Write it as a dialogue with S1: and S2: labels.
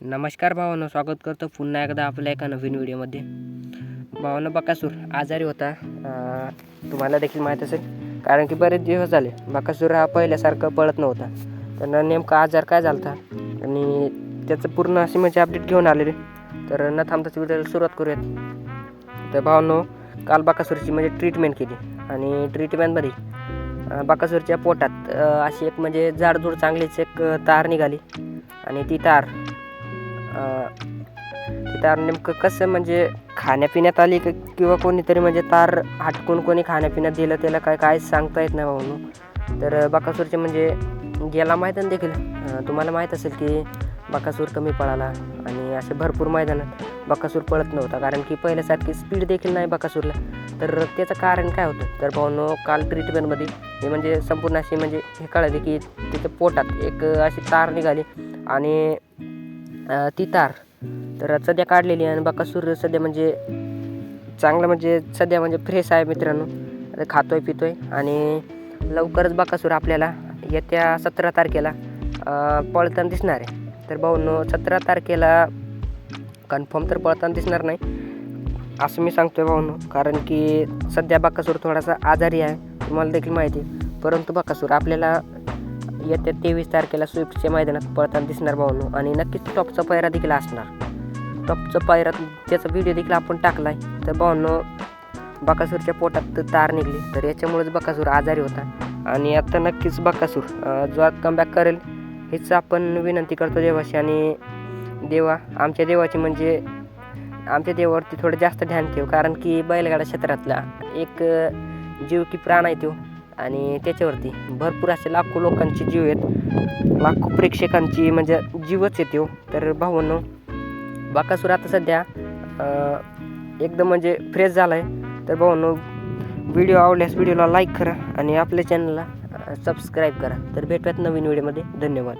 S1: नमस्कार भावानं स्वागत करतो पुन्हा एकदा आपल्या एका नवीन व्हिडिओमध्ये. भावानं बकासूर आजारी होता. तुम्हाला देखील माहीत असेल कारण की बरेच दिवस झाले बकासूर हा पहिल्यासारखं पळत नव्हता. त्यांना नेमका आजार काय झाला होता आणि त्याचं पूर्ण अशी म्हणजे अपडेट घेऊन आलेले. तर न थांबताच व्हिडिओला सुरुवात करूयात. तर भावानो काल बकासूरची म्हणजे ट्रीटमेंट केली. आणि ट्रीटमेंटमध्ये अं, बकासूरच्या पोटात अशी एक म्हणजे जाडजूड चांगलीच एक तार निघाली. आणि ती तार तार नेमकं कसं म्हणजे खाण्यापिण्यात आली की किंवा कोणीतरी म्हणजे तार हटकून कोणी खाण्यापिण्यात दिलं त्याला काय काय सांगता येत नाही भाऊ. तर बाकासूरचे बकासूरचे म्हणजे गेला मैदान देखील. तुम्हाला माहीत असेल की बकासूर कमी पळाला आणि असे भरपूर मैदानात बकासूर पळत नव्हता कारण की पहिल्यासारखी स्पीड देखील नाही बाकासूरला. तर त्याचं कारण काय होतं? तर भाऊनो काल ट्रीटमेंटमध्ये हे म्हणजे संपूर्ण अशी म्हणजे हे कळाले की तिथं पोटात एक अशी तार निघाली आणि ती तार. तर सध्या काढलेली आणि बकासूर सध्या म्हणजे चांगलं म्हणजे सध्या म्हणजे फ्रेश आहे मित्रांनो. आता खातोय पितोय आणि लवकरच बकासूर आपल्याला येत्या सतरा तारखेला पळताना दिसणार आहे. तर भाऊनो सतरा तारखेला कन्फर्म तर पळताना दिसणार नाही असं मी सांगतोय भाऊनो. कारण की सध्या बकासूर थोडासा आजारी आहे तुम्हाला देखील माहिती आहे. परंतु बकासूर आपल्याला येत्या तेवीस तारखेला स्विफ्टच्या मैदानात पळताना दिसणार भाऊनो. आणि नक्कीच टॉपचा पायरा देखील असणार. टॉपचा पायरा त्याचा व्हिडिओ देखील आपण टाकला आहे तर भाऊनो बकासूरच्या पोटात तार निघली. तर याच्यामुळेच बकासूर आजारी होता. आणि आता नक्कीच बकासूर जो आज कमबॅक करेल हीच आपण विनंती करतो देवाशी. आणि देवा आमच्या देवाची म्हणजे आमच्या देवावरती थोडं जास्त ध्यान ठेव. कारण की बैलगाडा क्षेत्रातला एक जीव की प्राण आहे तो. आणि त्याच्यावरती भरपूर असे लाखो लोकांचे जीव आहेत. लाखो प्रेक्षकांची म्हणजे जीवच येतो हो. तर भाऊनो बाकासूर आता सध्या एकदम म्हणजे फ्रेश झाला आहे तर भाऊनो व्हिडिओ आवडल्यास व्हिडिओला लाईक करा आणि आपल्या चॅनलला सबस्क्राईब करा. तर भेटूयात नवीन व्हिडिओमध्ये धन्यवाद.